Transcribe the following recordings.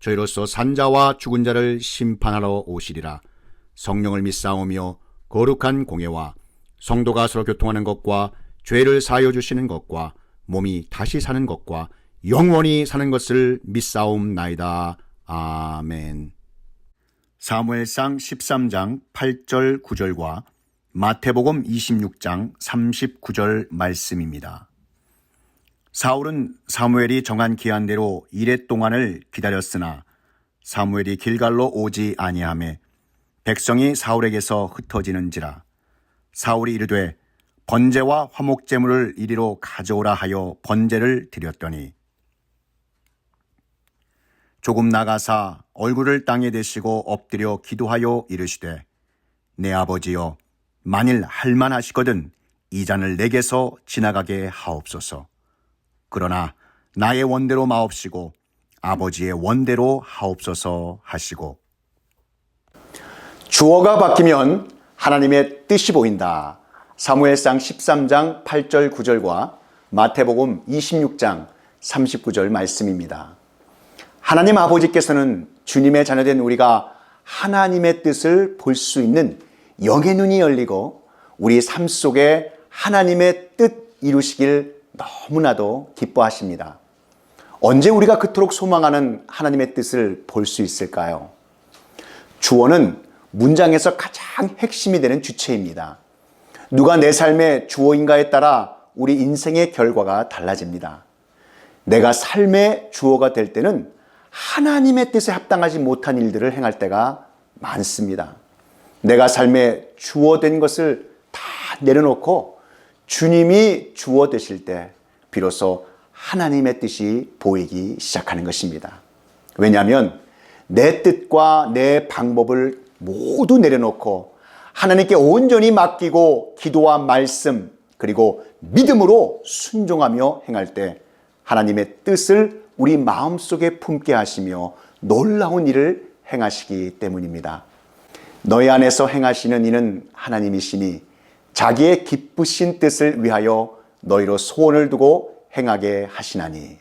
저희로서 산자와 죽은 자를 심판하러 오시리라. 성령을 믿사오며 거룩한 공예와 성도가 서로 교통하는 것과 죄를 사하여 주시는 것과 몸이 다시 사는 것과 영원히 사는 것을 믿사옵나이다. 아멘. 사무엘상 13장 8절 9절과 마태복음 26장 39절 말씀입니다. 사울은 사무엘이 정한 기한대로 이래 동안을 기다렸으나 사무엘이 길갈로 오지 아니하매 백성이 사울에게서 흩어지는지라 사울이 이르되 번제와 화목 제물을 이리로 가져오라 하여 번제를 드렸더니 조금 나가사 얼굴을 땅에 대시고 엎드려 기도하여 이르시되 내 아버지여 만일 할만하시거든 이 잔을 내게서 지나가게 하옵소서. 그러나 나의 원대로 마옵시고 아버지의 원대로 하옵소서 하시고 주어가 바뀌면 하나님의 뜻이 보인다. 사무엘상 13장 8절 9절과 마태복음 26장 39절 말씀입니다. 하나님 아버지께서는 주님의 자녀된 우리가 하나님의 뜻을 볼 수 있는 영의 눈이 열리고 우리 삶 속에 하나님의 뜻 이루시길 너무나도 기뻐하십니다. 언제 우리가 그토록 소망하는 하나님의 뜻을 볼 수 있을까요? 주어는 문장에서 가장 핵심이 되는 주체입니다. 누가 내 삶의 주어인가에 따라 우리 인생의 결과가 달라집니다. 내가 삶의 주어가 될 때는 하나님의 뜻에 합당하지 못한 일들을 행할 때가 많습니다. 내가 삶의 주어된 것을 다 내려놓고 주님이 주어 되실 때 비로소 하나님의 뜻이 보이기 시작하는 것입니다. 왜냐하면 내 뜻과 내 방법을 모두 내려놓고 하나님께 온전히 맡기고 기도와 말씀 그리고 믿음으로 순종하며 행할 때 하나님의 뜻을 우리 마음속에 품게 하시며 놀라운 일을 행하시기 때문입니다. 너희 안에서 행하시는 이는 하나님이시니 자기의 기쁘신 뜻을 위하여 너희로 소원을 두고 행하게 하시나니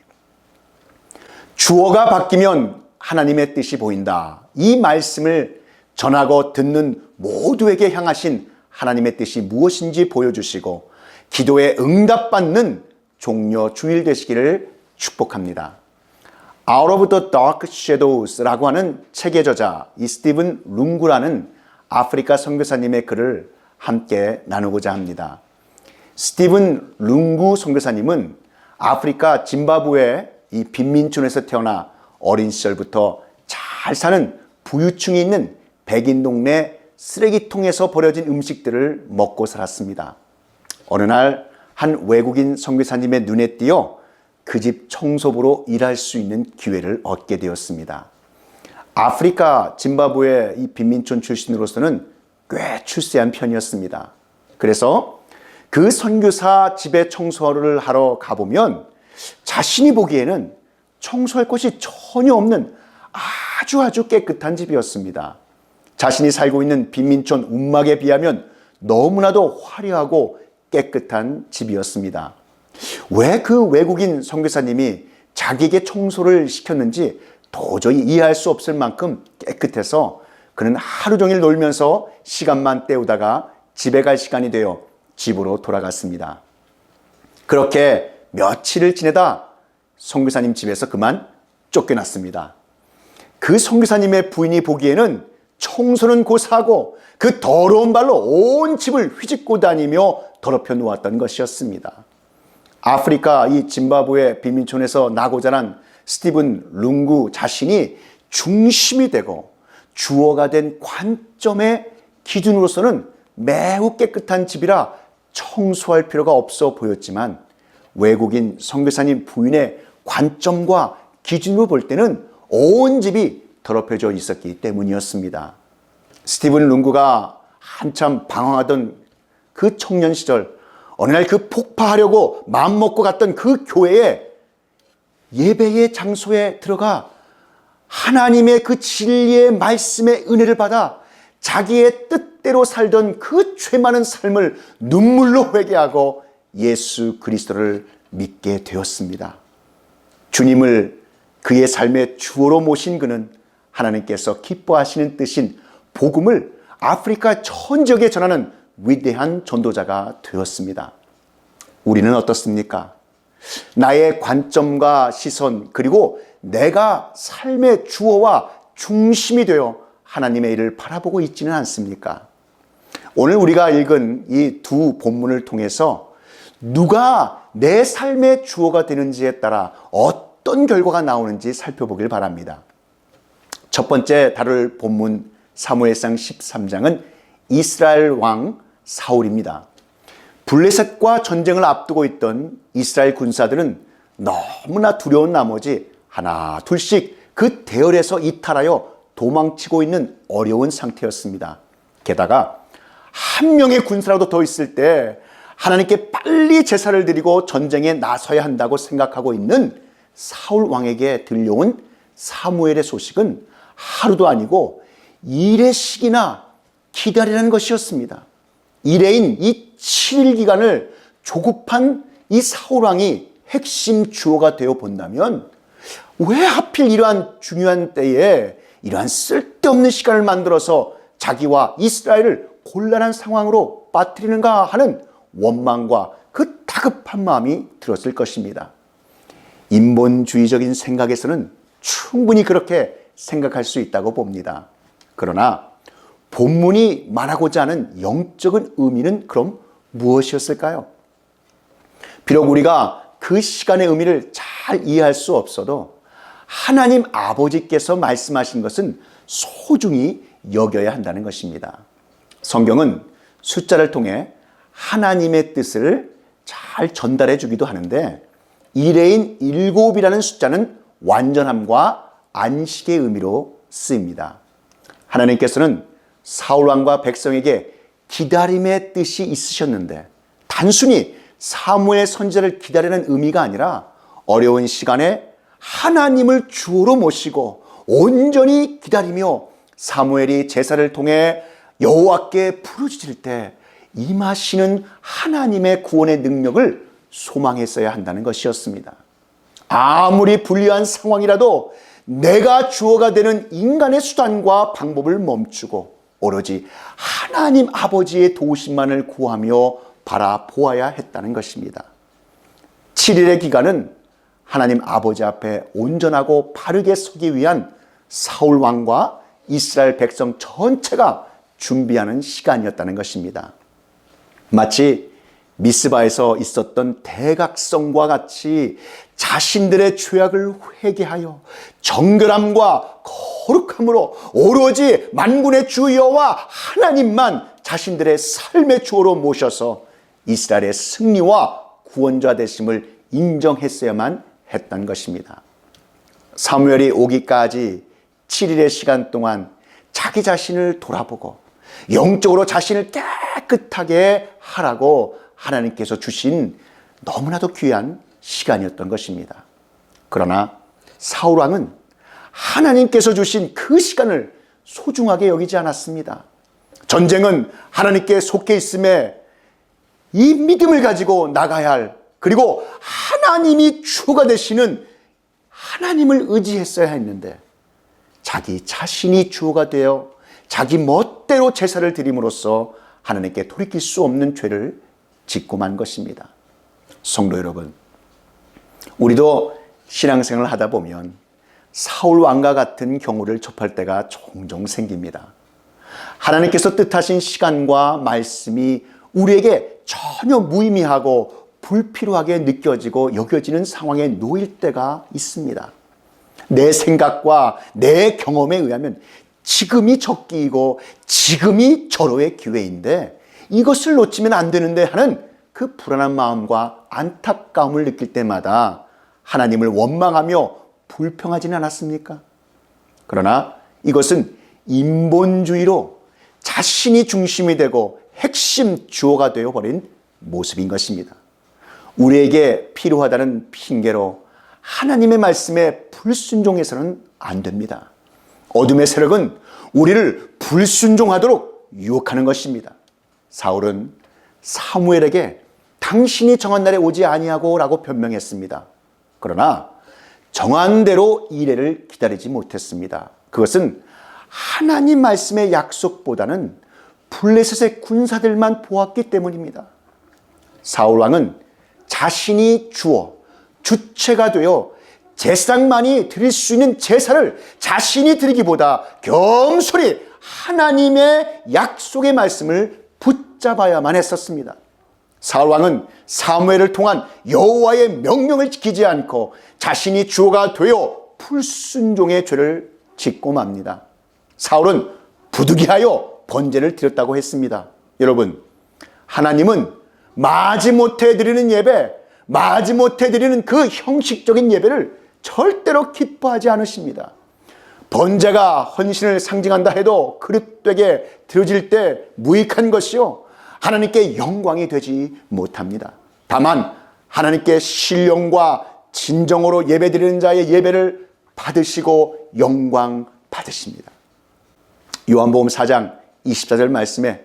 주어가 바뀌면 하나님의 뜻이 보인다. 이 말씀을 전하고 듣는 모두에게 향하신 하나님의 뜻이 무엇인지 보여주시고 기도에 응답받는 종려 주일 되시기를 축복합니다. Out of the Dark Shadows라고 하는 책의 저자 이 스티븐 룽구라는 아프리카 선교사님의 글을 함께 나누고자 합니다. 스티븐 룽구 선교사님은 아프리카 짐바브웨 이 빈민촌에서 태어나 어린 시절부터 잘 사는 부유층이 있는 백인 동네 쓰레기통에서 버려진 음식들을 먹고 살았습니다. 어느 날 한 외국인 선교사님의 눈에 띄어 그 집 청소부로 일할 수 있는 기회를 얻게 되었습니다. 아프리카 짐바브웨 이 빈민촌 출신으로서는 꽤 출세한 편이었습니다. 그래서 그 선교사 집에 청소를 하러 가보면 자신이 보기에는 청소할 것이 전혀 없는 아주 아주 깨끗한 집이었습니다. 자신이 살고 있는 빈민촌 움막에 비하면 너무나도 화려하고 깨끗한 집이었습니다. 왜 그 외국인 선교사님이 자기에게 청소를 시켰는지 도저히 이해할 수 없을 만큼 깨끗해서 그는 하루 종일 놀면서 시간만 때우다가 집에 갈 시간이 되어 집으로 돌아갔습니다. 그렇게 며칠을 지내다 선교사님 집에서 그만 쫓겨났습니다. 그 선교사님의 부인이 보기에는 청소는 고사하고 그 더러운 발로 온 집을 휘짓고 다니며 더럽혀 놓았던 것이었습니다. 아프리카 이 짐바브웨 빈민촌에서 나고 자란 스티븐 룽구 자신이 중심이 되고 주어가 된 관점의 기준으로서는 매우 깨끗한 집이라 청소할 필요가 없어 보였지만 외국인 선교사님 부인의 관점과 기준으로 볼 때는 온 집이 더럽혀져 있었기 때문이었습니다. 스티븐 룽구가 한참 방황하던 그 청년 시절 어느 날 그 폭파하려고 마음먹고 갔던 그 교회에 예배의 장소에 들어가 하나님의 그 진리의 말씀의 은혜를 받아 자기의 뜻대로 살던 그 죄 많은 삶을 눈물로 회개하고 예수 그리스도를 믿게 되었습니다. 주님을 그의 삶의 주어로 모신 그는 하나님께서 기뻐하시는 뜻인 복음을 아프리카 전 지역에 전하는 위대한 전도자가 되었습니다. 우리는 어떻습니까? 나의 관점과 시선 그리고 내가 삶의 주어와 중심이 되어 하나님의 일을 바라보고 있지는 않습니까? 오늘 우리가 읽은 이 두 본문을 통해서 누가 내 삶의 주어가 되는지에 따라 어떤 결과가 나오는지 살펴보길 바랍니다. 첫 번째 다룰 본문 사무엘상 13장은 이스라엘 왕 사울입니다. 블레셋과 전쟁을 앞두고 있던 이스라엘 군사들은 너무나 두려운 나머지 하나 둘씩 그 대열에서 이탈하여 도망치고 있는 어려운 상태였습니다. 게다가 한 명의 군사라도 더 있을 때 하나님께 빨리 제사를 드리고 전쟁에 나서야 한다고 생각하고 있는 사울 왕에게 들려온 사무엘의 소식은 하루도 아니고 일의식이나 기다리라는 것이었습니다. 일회인 이 7일 기간을 조급한 이 사울 왕이 핵심 주어가 되어 본다면 왜 하필 이러한 중요한 때에 이러한 쓸데없는 시간을 만들어서 자기와 이스라엘을 곤란한 상황으로 빠뜨리는가 하는 원망과 그 다급한 마음이 들었을 것입니다. 인본주의적인 생각에서는 충분히 그렇게 생각할 수 있다고 봅니다. 그러나 본문이 말하고자 하는 영적인 의미는 그럼 무엇이었을까요? 비록 우리가 그 시간의 의미를 잘 이해할 수 없어도 하나님 아버지께서 말씀하신 것은 소중히 여겨야 한다는 것입니다. 성경은 숫자를 통해 하나님의 뜻을 잘 전달해 주기도 하는데 일회인 일곱이라는 숫자는 완전함과 안식의 의미로 쓰입니다. 하나님께서는 사울 왕과 백성에게 기다림의 뜻이 있으셨는데 단순히 사무엘 선지자를 기다리는 의미가 아니라 어려운 시간에 하나님을 주로 모시고 온전히 기다리며 사무엘이 제사를 통해 여호와께 부르짖을 때 임하시는 하나님의 구원의 능력을 소망했어야 한다는 것이었습니다. 아무리 불리한 상황이라도 내가 주어가 되는 인간의 수단과 방법을 멈추고 오로지 하나님 아버지의 도우심만을 구하며 바라보아야 했다는 것입니다. 7일의 기간은 하나님 아버지 앞에 온전하고 바르게 서기 위한 사울 왕과 이스라엘 백성 전체가 준비하는 시간이었다는 것입니다. 마치 미스바에서 있었던 대각성과 같이 자신들의 죄악을 회개하여 정결함과 거룩함으로 오로지 만군의 주 여호와 하나님만 자신들의 삶의 주어로 모셔서 이스라엘의 승리와 구원자 되심을 인정했어야만 했던 것입니다. 사무엘이 오기까지 7일의 시간 동안 자기 자신을 돌아보고 영적으로 자신을 깨끗하게 하라고 하나님께서 주신 너무나도 귀한 시간이었던 것입니다. 그러나 사울 왕은 하나님께서 주신 그 시간을 소중하게 여기지 않았습니다. 전쟁은 하나님께 속해 있음에 이 믿음을 가지고 나가야 할 그리고 하나님이 주가 되시는 하나님을 의지했어야 했는데 자기 자신이 주가 되어 자기 멋대로 제사를 드림으로써 하나님께 돌이킬 수 없는 죄를 짓고 만 것입니다. 성도 여러분, 우리도 신앙생활을 하다 보면 사울 왕과 같은 경우를 접할 때가 종종 생깁니다. 하나님께서 뜻하신 시간과 말씀이 우리에게 전혀 무의미하고 불필요하게 느껴지고 여겨지는 상황에 놓일 때가 있습니다. 내 생각과 내 경험에 의하면 지금이 적기이고 지금이 절호의 기회인데 이것을 놓치면 안 되는데 하는 그 불안한 마음과 안타까움을 느낄 때마다 하나님을 원망하며 불평하지는 않았습니까? 그러나 이것은 인본주의로 자신이 중심이 되고 핵심 주어가 되어 버린 모습인 것입니다. 우리에게 필요하다는 핑계로 하나님의 말씀에 불순종해서는 안 됩니다. 어둠의 세력은 우리를 불순종하도록 유혹하는 것입니다. 사울은 사무엘에게 당신이 정한 날에 오지 아니하고 라고 변명했습니다. 그러나 정한 대로 이래를 기다리지 못했습니다. 그것은 하나님 말씀의 약속보다는 블레셋의 군사들만 보았기 때문입니다. 사울 왕은 자신이 주어 주체가 되어 제사장만이 드릴 수 있는 제사를 자신이 드리기보다 겸손히 하나님의 약속의 말씀을 붙잡아야만 했었습니다. 사울 왕은 사무엘을 통한 여호와의 명령을 지키지 않고 자신이 주어가 되어 불순종의 죄를 짓고 맙니다. 사울은 부득이하여 번제를 드렸다고 했습니다. 여러분, 하나님은 마지못해 드리는 예배, 마지못해 드리는 그 형식적인 예배를 절대로 기뻐하지 않으십니다. 번제가 헌신을 상징한다 해도 그릇되게 드려질 때 무익한 것이요. 하나님께 영광이 되지 못합니다. 다만 하나님께 신령과 진정으로 예배드리는 자의 예배를 받으시고 영광 받으십니다. 요한복음 4장 24절 말씀에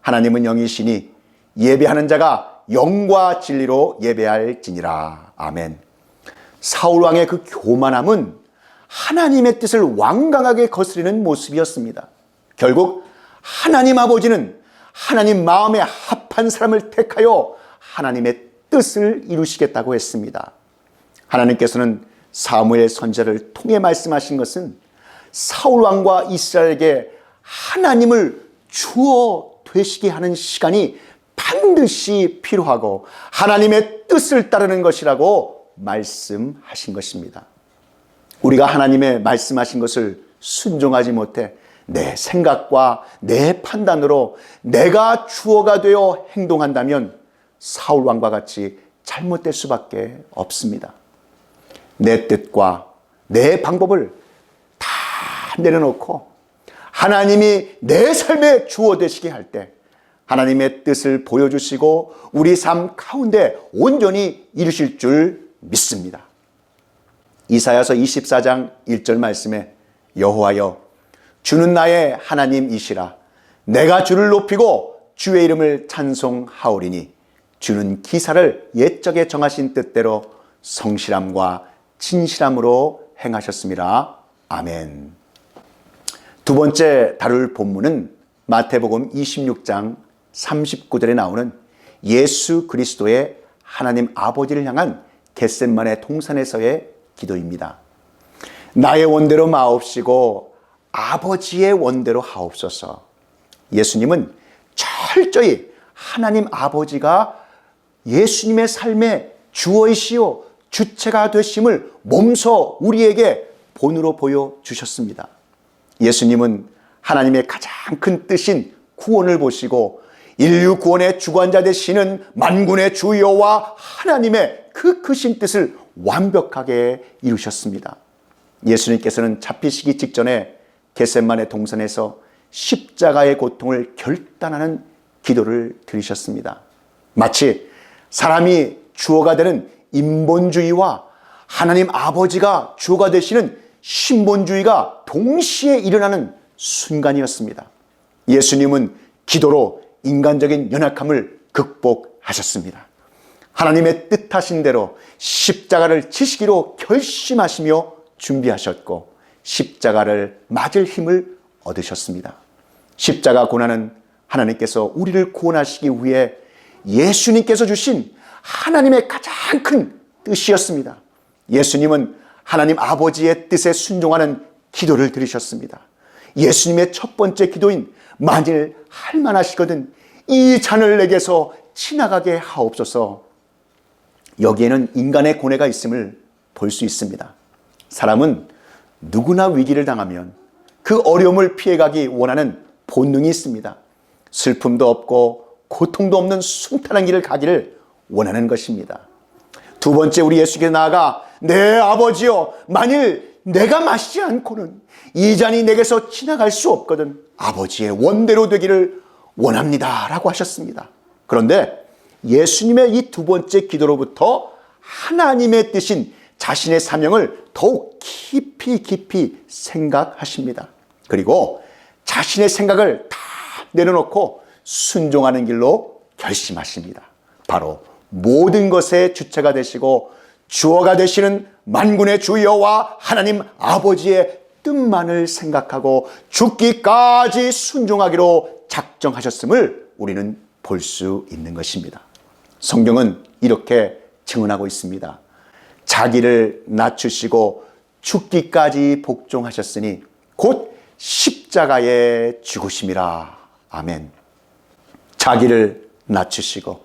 하나님은 영이시니 예배하는 자가 영과 진리로 예배할지니라. 아멘. 사울 왕의 그 교만함은 하나님의 뜻을 완강하게 거스르는 모습이었습니다. 결국 하나님 아버지는 하나님 마음에 합한 사람을 택하여 하나님의 뜻을 이루시겠다고 했습니다. 하나님께서는 사무엘 선지자를 통해 말씀하신 것은 사울 왕과 이스라엘에게 하나님을 주어 되시게 하는 시간이 반드시 필요하고 하나님의 뜻을 따르는 것이라고 말씀하신 것입니다. 우리가 하나님의 말씀하신 것을 순종하지 못해 내 생각과 내 판단으로 내가 주어가 되어 행동한다면 사울 왕과 같이 잘못될 수밖에 없습니다. 내 뜻과 내 방법을 다 내려놓고 하나님이 내 삶에 주어 되시게 할 때 하나님의 뜻을 보여주시고 우리 삶 가운데 온전히 이루실 줄 믿습니다. 이사야서 24장 1절 말씀에 여호와여 주는 나의 하나님이시라 내가 주를 높이고 주의 이름을 찬송하오리니 주는 기사를 옛적에 정하신 뜻대로 성실함과 진실함으로 행하셨습니다. 아멘. 두 번째 다룰 본문은 마태복음 26장 39절에 나오는 예수 그리스도의 하나님 아버지를 향한 겟셋만의 동산에서의 기도입니다. 나의 원대로 마옵시고 아버지의 원대로 하옵소서. 예수님은 철저히 하나님 아버지가 예수님의 삶의 주어이시요 주체가 되심을 몸소 우리에게 본으로 보여 주셨습니다. 예수님은 하나님의 가장 큰 뜻인 구원을 보시고 인류 구원의 주관자 되시는 만군의 주여와 하나님의 그 크신 뜻을 완벽하게 이루셨습니다. 예수님께서는 잡히시기 직전에 겟셋만의 동산에서 십자가의 고통을 결단하는 기도를 드리셨습니다. 마치 사람이 주어가 되는 인본주의와 하나님 아버지가 주어가 되시는 신본주의가 동시에 일어나는 순간이었습니다. 예수님은 기도로 인간적인 연약함을 극복하셨습니다. 하나님의 뜻하신 대로 십자가를 지시기로 결심하시며 준비하셨고 십자가를 맞을 힘을 얻으셨습니다. 십자가 고난은 하나님께서 우리를 구원하시기 위해 예수님께서 주신 하나님의 가장 큰 뜻이었습니다. 예수님은 하나님 아버지의 뜻에 순종하는 기도를 들으셨습니다. 예수님의 첫 번째 기도인 만일 할만하시거든 이 잔을 내게서 지나가게 하옵소서. 여기에는 인간의 고뇌가 있음을 볼 수 있습니다. 사람은 누구나 위기를 당하면 그 어려움을 피해가기 원하는 본능이 있습니다. 슬픔도 없고 고통도 없는 순탄한 길을 가기를 원하는 것입니다. 두 번째 우리 예수께 나아가 내 아버지여 만일 내가 마시지 않고는 이 잔이 내게서 지나갈 수 없거든 아버지의 원대로 되기를 원합니다. 라고 하셨습니다. 그런데 예수님의 이 두 번째 기도로부터 하나님의 뜻인 자신의 사명을 더욱 깊이 깊이 생각하십니다. 그리고 자신의 생각을 다 내려놓고 순종하는 길로 결심하십니다. 바로 모든 것의 주체가 되시고 주어가 되시는 만군의 주여와 하나님 아버지의 뜻만을 생각하고 죽기까지 순종하기로 작정하셨음을 우리는 볼 수 있는 것입니다. 성경은 이렇게 증언하고 있습니다. 자기를 낮추시고 죽기까지 복종하셨으니 곧 십자가에 죽으심이라. 아멘. 자기를 낮추시고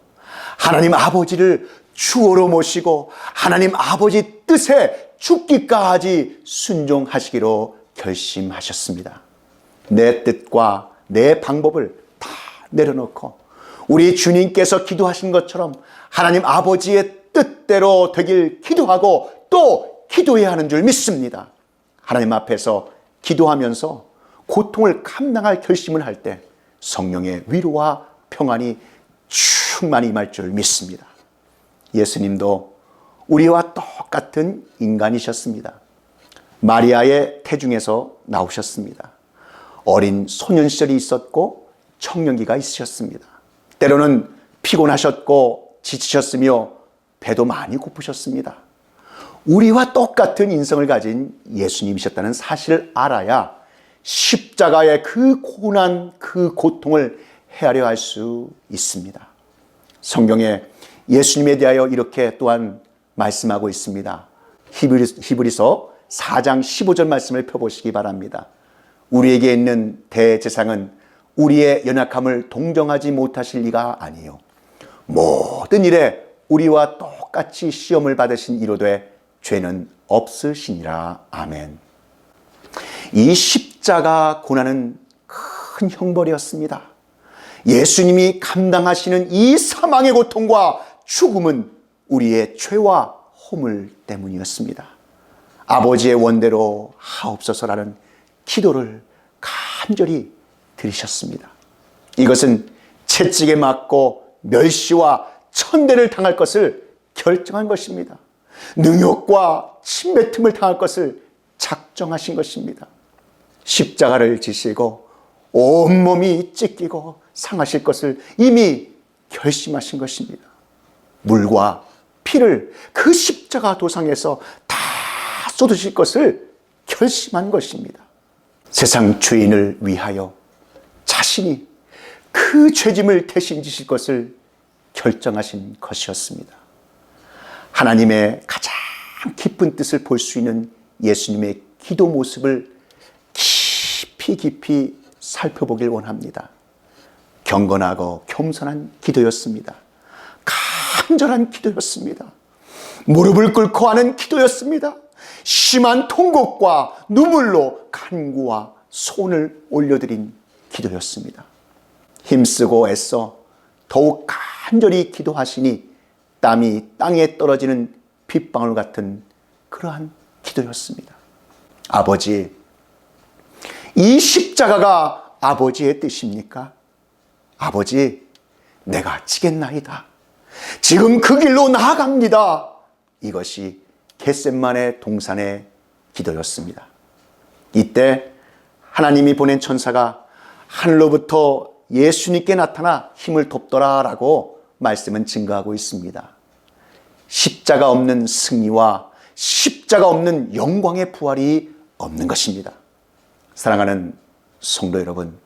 하나님 아버지를 주어로 모시고 하나님 아버지 뜻에 죽기까지 순종하시기로 결심하셨습니다. 내 뜻과 내 방법을 다 내려놓고 우리 주님께서 기도하신 것처럼 하나님 아버지의 뜻대로 되길 기도하고 또 기도해야 하는 줄 믿습니다. 하나님 앞에서 기도하면서 고통을 감당할 결심을 할 때 성령의 위로와 평안이 충만히 임할 줄 믿습니다. 예수님도 우리와 똑같은 인간이셨습니다. 마리아의 태중에서 나오셨습니다. 어린 소년 시절이 있었고 청년기가 있으셨습니다. 때로는 피곤하셨고 지치셨으며 배도 많이 고프셨습니다. 우리와 똑같은 인성을 가진 예수님이셨다는 사실을 알아야 십자가의 그 고난, 그 고통을 헤아려 할 수 있습니다. 성경에 예수님에 대하여 이렇게 또한 말씀하고 있습니다. 히브리 서 4장 15절 말씀을 펴보시기 바랍니다. 우리에게 있는 대제상은 우리의 연약함을 동정하지 못하실 리가 아니요 모든 일에 우리와 똑같이 시험을 받으신 이로되 죄는 없으시니라. 아멘. 이 십자가 고난은 큰 형벌이었습니다. 예수님이 감당하시는 이 사망의 고통과 죽음은 우리의 죄와 허물 때문이었습니다. 아버지의 원대로 하옵소서라는 기도를 간절히 드리셨습니다. 이것은 채찍에 맞고 멸시와 천대를 당할 것을 결정한 것입니다. 능욕과 침뱉음을 당할 것을 작정하신 것입니다. 십자가를 지시고 온몸이 찢기고 상하실 것을 이미 결심하신 것입니다. 물과 피를 그 십자가 도상에서 다 쏟으실 것을 결심한 것입니다. 세상 죄인을 위하여 자신이 그 죄짐을 대신 지실 것을 결정하신 것이었습니다. 하나님의 가장 깊은 뜻을 볼 수 있는 예수님의 기도 모습을 깊이 깊이 살펴보길 원합니다. 경건하고 겸손한 기도였습니다. 간절한 기도였습니다. 무릎을 꿇고 하는 기도였습니다. 심한 통곡과 눈물로 간구와 손을 올려드린 기도였습니다. 힘쓰고 애써 더욱 간절히 기도하시니 땀이 땅에 떨어지는 빗방울 같은 그러한 기도였습니다. 아버지, 이 십자가가 아버지의 뜻입니까? 아버지, 내가 지겠나이다. 지금 그 길로 나아갑니다. 이것이 겟셋만의 동산의 기도였습니다. 이때 하나님이 보낸 천사가 하늘로부터 예수님께 나타나 힘을 돕더라 라고 말씀은 증거하고 있습니다. 십자가 없는 승리와 십자가 없는 영광의 부활이 없는 것입니다. 사랑하는 성도 여러분,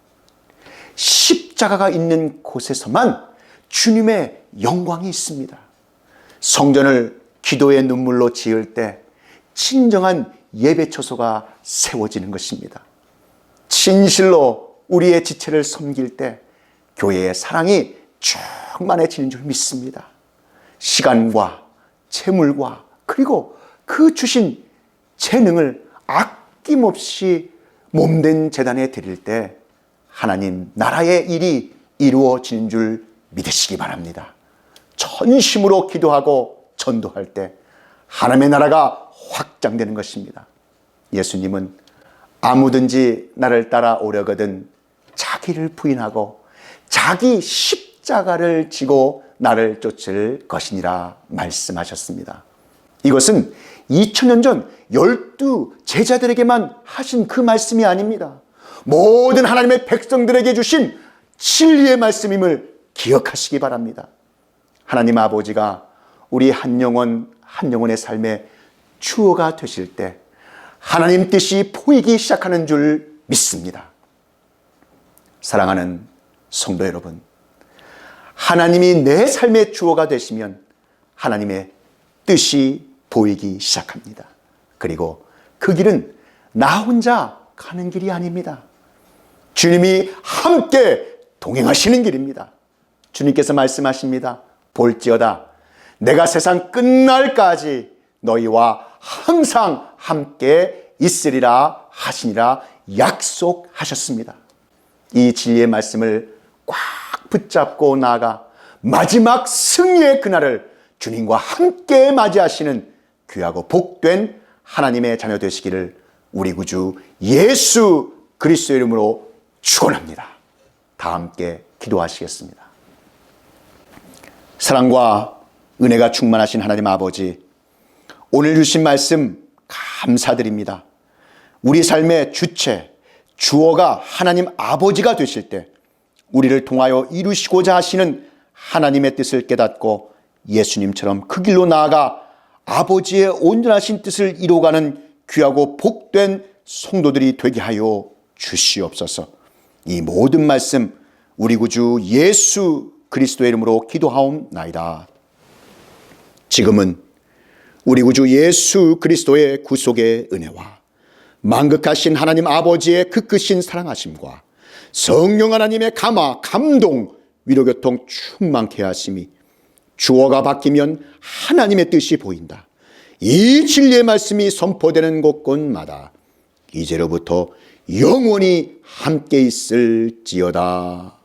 십자가가 있는 곳에서만 주님의 영광이 있습니다. 성전을 기도의 눈물로 지을 때 진정한 예배 처소가 세워지는 것입니다. 진실로 우리의 지체를 섬길 때 교회의 사랑이 충만해지는 줄 믿습니다. 시간과 재물과 그리고 그 주신 재능을 아낌없이 몸된 재단에 드릴 때 하나님 나라의 일이 이루어지는 줄 믿으시기 바랍니다. 전심으로 기도하고 전도할 때 하나님의 나라가 확장되는 것입니다. 예수님은 아무든지 나를 따라오려거든 자기를 부인하고 자기 십자가를 지고 나를 쫓을 것이니라 말씀하셨습니다. 이것은 2000년 전 열두 제자들에게만 하신 그 말씀이 아닙니다. 모든 하나님의 백성들에게 주신 진리의 말씀임을 기억하시기 바랍니다. 하나님 아버지가 우리 한 영혼 한 영혼의 삶에 추호가 되실 때 하나님 뜻이 보이기 시작하는 줄 믿습니다. 사랑하는 성도 여러분, 하나님이 내 삶의 주어가 되시면 하나님의 뜻이 보이기 시작합니다. 그리고 그 길은 나 혼자 가는 길이 아닙니다. 주님이 함께 동행하시는 길입니다. 주님께서 말씀하십니다. 볼지어다. 내가 세상 끝날까지 너희와 항상 함께 있으리라 하시니라 약속하셨습니다. 이 진리의 말씀을 꽉 붙잡고 나아가 마지막 승리의 그날을 주님과 함께 맞이하시는 귀하고 복된 하나님의 자녀 되시기를 우리 구주 예수 그리스도 이름으로 축원합니다. 다 함께 기도하시겠습니다. 사랑과 은혜가 충만하신 하나님 아버지, 오늘 주신 말씀 감사드립니다. 우리 삶의 주체, 주어가 하나님 아버지가 되실 때 우리를 통하여 이루시고자 하시는 하나님의 뜻을 깨닫고 예수님처럼 그 길로 나아가 아버지의 온전하신 뜻을 이루어가는 귀하고 복된 성도들이 되게 하여 주시옵소서. 이 모든 말씀 우리 구주 예수 그리스도의 이름으로 기도하옵나이다. 지금은 우리 구주 예수 그리스도의 구속의 은혜와 만극하신 하나님 아버지의 그 크신 사랑하심과 성령 하나님의 감화, 감동, 위로교통 충만케 하심이 주어가 바뀌면 하나님의 뜻이 보인다. 이 진리의 말씀이 선포되는 곳곳마다 이제로부터 영원히 함께 있을지어다.